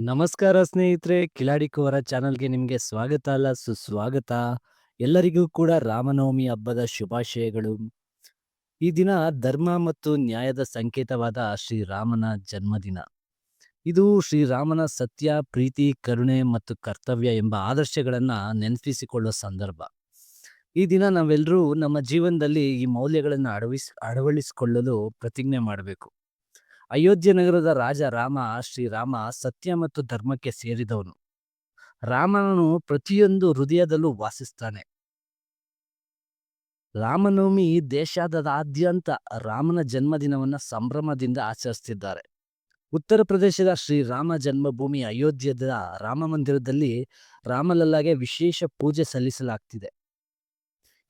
ನಮಸ್ಕಾರ ಸ್ನೇಹಿತರೆ ಕಿಲಾಡಿ ಕುವರ ಚಾನಲ್ಗೆ ನಿಮಗೆ ಸ್ವಾಗತ ಅಲ್ಲ? ಸುಸ್ವಾಗತ. ಎಲ್ಲರಿಗೂ ಕೂಡ ರಾಮನವಮಿ ಹಬ್ಬದ ಶುಭಾಶಯಗಳು. ಈ ದಿನ ಧರ್ಮ ಮತ್ತು ನ್ಯಾಯದ ಸಂಕೇತವಾದ ಶ್ರೀರಾಮನ ಜನ್ಮದಿನ. ಇದು ಶ್ರೀರಾಮನ ಸತ್ಯ, ಪ್ರೀತಿ, ಕರುಣೆ ಮತ್ತು ಕರ್ತವ್ಯ ಎಂಬ ಆದರ್ಶಗಳನ್ನು ನೆನಪಿಸಿಕೊಳ್ಳುವ ಸಂದರ್ಭ. ಈ ದಿನ ನಾವೆಲ್ಲರೂ ನಮ್ಮ ಜೀವನದಲ್ಲಿ ಈ ಮೌಲ್ಯಗಳನ್ನು ಅಳವಿಸ್ ಅಳವಡಿಸಿಕೊಳ್ಳಲು ಪ್ರತಿಜ್ಞೆ ಮಾಡಬೇಕು. ಅಯೋಧ್ಯೆ ನಗರದ ರಾಜ ರಾಮ ಶ್ರೀರಾಮ ಸತ್ಯ ಮತ್ತು ಧರ್ಮಕ್ಕೆ ಸೇರಿದವನು. ರಾಮನನು ಪ್ರತಿಯೊಂದು ಹೃದಯದಲ್ಲೂ ವಾಸಿಸ್ತಾನೆ. ರಾಮನವಮಿ ದೇಶಾದ್ಯಂತ ರಾಮನ ಜನ್ಮದಿನವನ್ನ ಸಂಭ್ರಮದಿಂದ ಆಚರಿಸುತ್ತಿದ್ದಾರೆ ಉತ್ತರ ಪ್ರದೇಶದ ಶ್ರೀರಾಮ ಜನ್ಮಭೂಮಿ ಅಯೋಧ್ಯದ ರಾಮ ಮಂದಿರದಲ್ಲಿ ರಾಮಲಲ್ಲಾಗೆ ವಿಶೇಷ ಪೂಜೆ ಸಲ್ಲಿಸಲಾಗ್ತಿದೆ.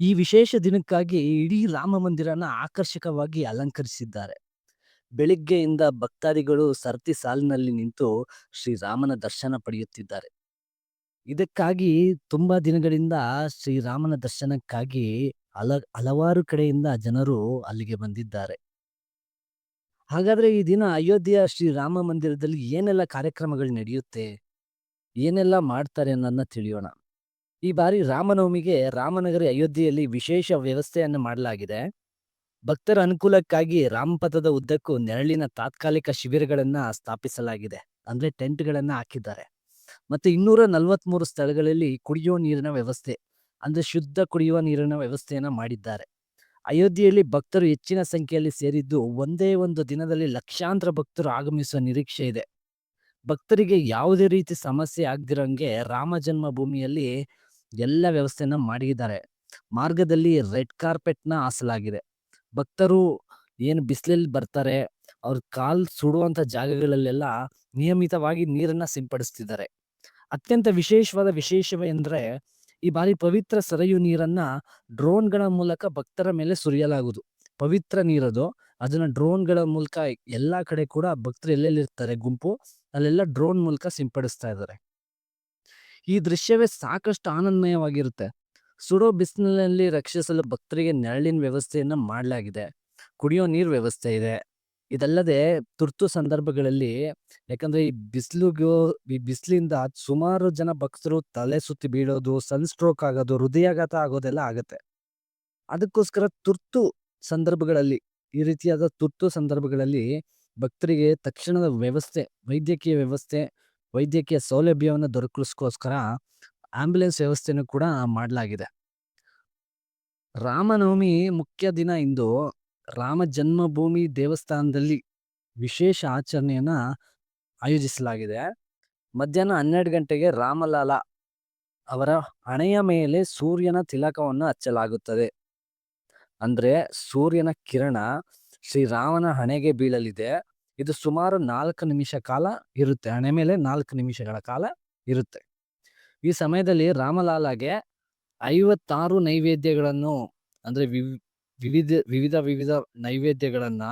ಈ ವಿಶೇಷ ದಿನಕ್ಕಾಗಿ ಇಡೀ ರಾಮ ಮಂದಿರನ ಆಕರ್ಷಕವಾಗಿ ಅಲಂಕರಿಸಿದ್ದಾರೆ. ಬೆಳಿಗ್ಗೆಯಿಂದ ಭಕ್ತಾದಿಗಳು ಸರತಿ ಸಾಲಿನಲ್ಲಿ ನಿಂತು ಶ್ರೀರಾಮನ ದರ್ಶನ ಪಡೆಯುತ್ತಿದ್ದಾರೆ. ಇದಕ್ಕಾಗಿ ತುಂಬಾ ದಿನಗಳಿಂದ ಶ್ರೀರಾಮನ ದರ್ಶನಕ್ಕಾಗಿ ಹಲ, ಹಲವಾರು ಕಡೆಯಿಂದ ಜನರು ಅಲ್ಲಿಗೆ ಬಂದಿದ್ದಾರೆ. ಹಾಗಾದ್ರೆ ಈ ದಿನ ಅಯೋಧ್ಯೆಯ ಶ್ರೀರಾಮ ಮಂದಿರದಲ್ಲಿ ಏನೆಲ್ಲ ಕಾರ್ಯಕ್ರಮಗಳು ನಡೆಯುತ್ತೆ? ಏನೆಲ್ಲ ಮಾಡ್ತಾರೆ ಅನ್ನೋದನ್ನ ತಿಳಿಯೋಣ. ಈ ಬಾರಿ ರಾಮನವಮಿಗೆ ರಾಮನಗರಿ ಅಯೋಧ್ಯೆಯಲ್ಲಿ ವಿಶೇಷ ವ್ಯವಸ್ಥೆಯನ್ನು ಮಾಡಲಾಗಿದೆ. ಭಕ್ತರ ಅನುಕೂಲಕ್ಕಾಗಿ ರಾಮಪಥದ ಉದ್ದಕ್ಕೂ ನೆರಳಿನ ತಾತ್ಕಾಲಿಕ ಶಿಬಿರಗಳನ್ನ ಸ್ಥಾಪಿಸಲಾಗಿದೆ. ಅಂದ್ರೆ ಟೆಂಟ್ಗಳನ್ನ ಹಾಕಿದ್ದಾರೆ. ಮತ್ತೆ ಇನ್ನೂರ ನಲವತ್ಮೂರು ಸ್ಥಳಗಳಲ್ಲಿ ಕುಡಿಯುವ ನೀರಿನ ವ್ಯವಸ್ಥೆ, ಅಂದ್ರೆ ಶುದ್ಧ ಕುಡಿಯುವ ನೀರಿನ ವ್ಯವಸ್ಥೆಯನ್ನ ಮಾಡಿದ್ದಾರೆ. ಅಯೋಧ್ಯೆಯಲ್ಲಿ ಭಕ್ತರು ಹೆಚ್ಚಿನ ಸಂಖ್ಯೆಯಲ್ಲಿ ಸೇರಿದ್ದು ಒಂದೇ ಒಂದು ದಿನದಲ್ಲಿ ಲಕ್ಷಾಂತರ ಭಕ್ತರು ಆಗಮಿಸುವ ನಿರೀಕ್ಷೆ ಇದೆ. ಭಕ್ತರಿಗೆ ಯಾವುದೇ ರೀತಿ ಸಮಸ್ಯೆ ಆಗದಿರೋಂಗೆ ರಾಮ ಜನ್ಮಭೂಮಿಯಲ್ಲಿ ಎಲ್ಲ ವ್ಯವಸ್ಥೆಯನ್ನ ಮಾಡಿದ್ದಾರೆ. ಮಾರ್ಗದಲ್ಲಿ ರೆಡ್ ಕಾರ್ಪೆಟ್ನ ಹಾಸಲಾಗಿದೆ. ಭಕ್ತರು ಏನು ಬಿಸಿಲಲ್ಲಿ ಬರ್ತಾರೆ, ಅವ್ರ ಕಾಲ್ ಸುಡುವಂತ ಜಾಗಗಳಲ್ಲೆಲ್ಲ ನಿಯಮಿತವಾಗಿ ನೀರನ್ನ ಸಿಂಪಡಿಸ್ತಿದ್ದಾರೆ. ಅತ್ಯಂತ ವಿಶೇಷವಾದ ವಿಶೇಷವೆಂದ್ರೆ, ಈ ಬಾರಿ ಪವಿತ್ರ ಸರಯು ನೀರನ್ನ ಡ್ರೋನ್ಗಳ ಮೂಲಕ ಭಕ್ತರ ಮೇಲೆ ಸುರಿಯಲಾಗುವುದು. ಪವಿತ್ರ ನೀರದು, ಅದನ್ನ ಡ್ರೋನ್ಗಳ ಮೂಲಕ ಎಲ್ಲಾ ಕಡೆ ಕೂಡ ಭಕ್ತರು ಎಲ್ಲೆಲ್ಲಿರ್ತಾರೆ ಗುಂಪು, ಅಲ್ಲೆಲ್ಲ ಡ್ರೋನ್ ಮೂಲಕ ಸಿಂಪಡಿಸ್ತಾ ಇದ್ದಾರೆ. ಈ ದೃಶ್ಯವೇ ಸಾಕಷ್ಟು ಆನಂದಮಯವಾಗಿರುತ್ತೆ. ಸುಡೋ ಬಿಸಿಲಿನಲ್ಲಿ ರಕ್ಷಿಸಲು ಭಕ್ತರಿಗೆ ನೆರಳಿನ ವ್ಯವಸ್ಥೆಯನ್ನು ಮಾಡಲಾಗಿದೆ. ಕುಡಿಯೋ ನೀರು ವ್ಯವಸ್ಥೆ ಇದೆ. ಇದಲ್ಲದೆ ತುರ್ತು ಸಂದರ್ಭಗಳಲ್ಲಿ ಯಾಕಂದ್ರೆ ಈ ಬಿಸಿಲಿಗೂ, ಈ ಬಿಸಿಲಿಂದ ಸುಮಾರು ಜನ ಭಕ್ತರು ತಲೆ ಸುತ್ತಿ ಬೀಳೋದು ಸನ್ ಸ್ಟ್ರೋಕ್ ಆಗೋದು, ಹೃದಯಾಘಾತ ಆಗೋದೆಲ್ಲ ಆಗುತ್ತೆ. ಅದಕ್ಕೋಸ್ಕರ ತುರ್ತು ಸಂದರ್ಭಗಳಲ್ಲಿ, ಈ ರೀತಿಯಾದ ತುರ್ತು ಸಂದರ್ಭಗಳಲ್ಲಿ ಭಕ್ತರಿಗೆ ತಕ್ಷಣದ ವ್ಯವಸ್ಥೆ, ವೈದ್ಯಕೀಯ ವ್ಯವಸ್ಥೆ, ವೈದ್ಯಕೀಯ ಸೌಲಭ್ಯವನ್ನು ದೊರಕಿಸ್ಕೋಸ್ಕರ ಆಂಬ್ಯುಲೆನ್ಸ್ ವ್ಯವಸ್ಥೆನೂ ಕೂಡ ಮಾಡಲಾಗಿದೆ. ರಾಮನವಮಿ ಮುಖ್ಯ ದಿನ ಇಂದು ರಾಮ ಜನ್ಮಭೂಮಿ ದೇವಸ್ಥಾನದಲ್ಲಿ ವಿಶೇಷ ಆಚರಣೆಯನ್ನು ಆಯೋಜಿಸಲಾಗಿದೆ. ಮಧ್ಯಾಹ್ನ ಹನ್ನೆರಡು ಗಂಟೆಗೆ ರಾಮಲಾಲ ಅವರ ಹಣೆಯ ಮೇಲೆ ಸೂರ್ಯನ ತಿಲಕವನ್ನು ಹಚ್ಚಲಾಗುತ್ತದೆ. ಅಂದರೆ ಸೂರ್ಯನ ಕಿರಣ ಶ್ರೀರಾಮನ ಹಣೆಗೆ ಬೀಳಲಿದೆ. ಇದು ಸುಮಾರು ನಾಲ್ಕು ನಿಮಿಷ ಕಾಲ ಇರುತ್ತೆ. ಹಣೆ ಮೇಲೆ ನಾಲ್ಕು ನಿಮಿಷಗಳ ಕಾಲ ಇರುತ್ತೆ. ಈ ಸಮಯದಲ್ಲಿ ರಾಮಲಾಲಾಗೆ ಐವತ್ತಾರು ನೈವೇದ್ಯಗಳನ್ನು, ಅಂದ್ರೆ ವಿವಿಧ ವಿವಿಧ ವಿವಿಧ ನೈವೇದ್ಯಗಳನ್ನ,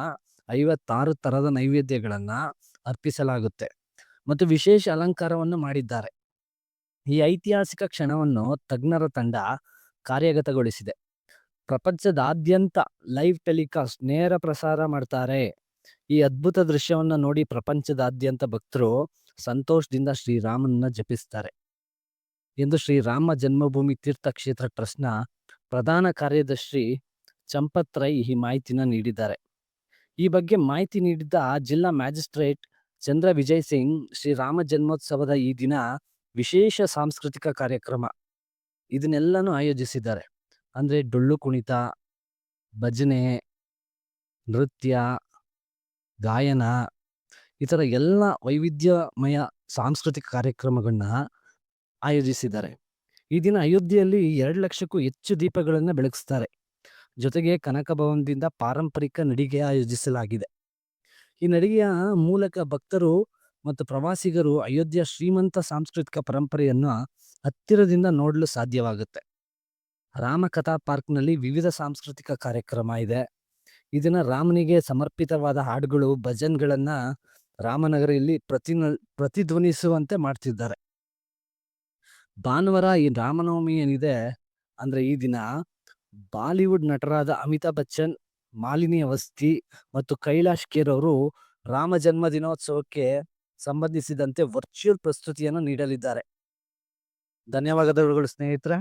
ಐವತ್ತಾರು ತರದ ನೈವೇದ್ಯಗಳನ್ನ ಅರ್ಪಿಸಲಾಗುತ್ತೆ. ಮತ್ತು ವಿಶೇಷ ಅಲಂಕಾರವನ್ನು ಮಾಡಿದ್ದಾರೆ. ಈ ಐತಿಹಾಸಿಕ ಕ್ಷಣವನ್ನು ತಜ್ಞರ ತಂಡ ಕಾರ್ಯಗತಗೊಳಿಸಿದೆ. ಪ್ರಪಂಚದಾದ್ಯಂತ ಲೈವ್ ಟೆಲಿಕಾಸ್ಟ್ ನೇರ ಪ್ರಸಾರ ಮಾಡ್ತಾರೆ. ಈ ಅದ್ಭುತ ದೃಶ್ಯವನ್ನು ನೋಡಿ ಪ್ರಪಂಚದಾದ್ಯಂತ ಭಕ್ತರು ಸಂತೋಷದಿಂದ ಶ್ರೀರಾಮನನ್ನ ಜಪಿಸ್ತಾರೆ. ಎಂದು ಶ್ರೀರಾಮ ಜನ್ಮಭೂಮಿ ತೀರ್ಥಕ್ಷೇತ್ರ ಟ್ರಸ್ಟ್ನ ಪ್ರಧಾನ ಕಾರ್ಯದರ್ಶಿ ಚಂಪತ್ ರೈ ಈ ಮಾಹಿತಿನ ನೀಡಿದ್ದಾರೆ. ಈ ಬಗ್ಗೆ ಮಾಹಿತಿ ನೀಡಿದ್ದ ಜಿಲ್ಲಾ ಮ್ಯಾಜಿಸ್ಟ್ರೇಟ್ ಚಂದ್ರ ವಿಜಯ್ ಸಿಂಗ್ ಶ್ರೀರಾಮ ಜನ್ಮೋತ್ಸವದ ಈ ದಿನ ವಿಶೇಷ ಸಾಂಸ್ಕೃತಿಕ ಕಾರ್ಯಕ್ರಮ. ಇದನ್ನೆಲ್ಲನೂ ಆಯೋಜಿಸಿದ್ದಾರೆ. ಅಂದರೆ ಡೊಳ್ಳು ಕುಣಿತ, ಭಜನೆ, ನೃತ್ಯ, ಗಾಯನ ಈ ಥರ ಎಲ್ಲ ವೈವಿಧ್ಯಮಯ ಸಾಂಸ್ಕೃತಿಕ ಕಾರ್ಯಕ್ರಮಗಳನ್ನ ಆಯೋಜಿಸಿದ್ದಾರೆ. ಈ ದಿನ ಅಯೋಧ್ಯೆಯಲ್ಲಿ ಎರಡು ಲಕ್ಷಕ್ಕೂ ಹೆಚ್ಚು ದೀಪಗಳನ್ನು ಬೆಳಗಿಸ್ತಾರೆ. ಜೊತೆಗೆ ಕನಕ ಭವನದಿಂದ ಪಾರಂಪರಿಕ ನಡಿಗೆ ಆಯೋಜಿಸಲಾಗಿದೆ. ಈ ನಡಿಗೆಯ ಮೂಲಕ ಭಕ್ತರು ಮತ್ತು ಪ್ರವಾಸಿಗರು ಅಯೋಧ್ಯೆಯ ಶ್ರೀಮಂತ ಸಾಂಸ್ಕೃತಿಕ ಪರಂಪರೆಯನ್ನು ಹತ್ತಿರದಿಂದ ನೋಡಲು ಸಾಧ್ಯವಾಗುತ್ತೆ. ರಾಮಕಥಾ ಪಾರ್ಕ್ನಲ್ಲಿ ವಿವಿಧ ಸಾಂಸ್ಕೃತಿಕ ಕಾರ್ಯಕ್ರಮ ಇದೆ. ಇದನ್ನ ರಾಮನಿಗೆ ಸಮರ್ಪಿತವಾದ ಹಾಡುಗಳು, ಭಜನ್ಗಳನ್ನು ರಾಮನಗರಿಯಲ್ಲಿ ಪ್ರತಿ ಪ್ರತಿಧ್ವನಿಸುವಂತೆ ಮಾಡ್ತಿದ್ದಾರೆ. ಭಾನುವಾರ ಈ ರಾಮನವಮಿ ಏನಿದೆ, ಅಂದ್ರೆ ಈ ದಿನ ಬಾಲಿವುಡ್ ನಟರಾದ ಅಮಿತಾಬ್ ಬಚ್ಚನ್, ಮಾಲಿನಿ ಅವಸ್ಥಿ ಮತ್ತು ಕೈಲಾಶ್ ಖೇರ್ ಅವರು ರಾಮ ಜನ್ಮ ದಿನೋತ್ಸವಕ್ಕೆ ಸಂಬಂಧಿಸಿದಂತೆ ವರ್ಚುವಲ್ ಪ್ರಸ್ತುತಿಯನ್ನು ನೀಡಲಿದ್ದಾರೆ. ಧನ್ಯವಾದಗಳು ಸ್ನೇಹಿತರೆ.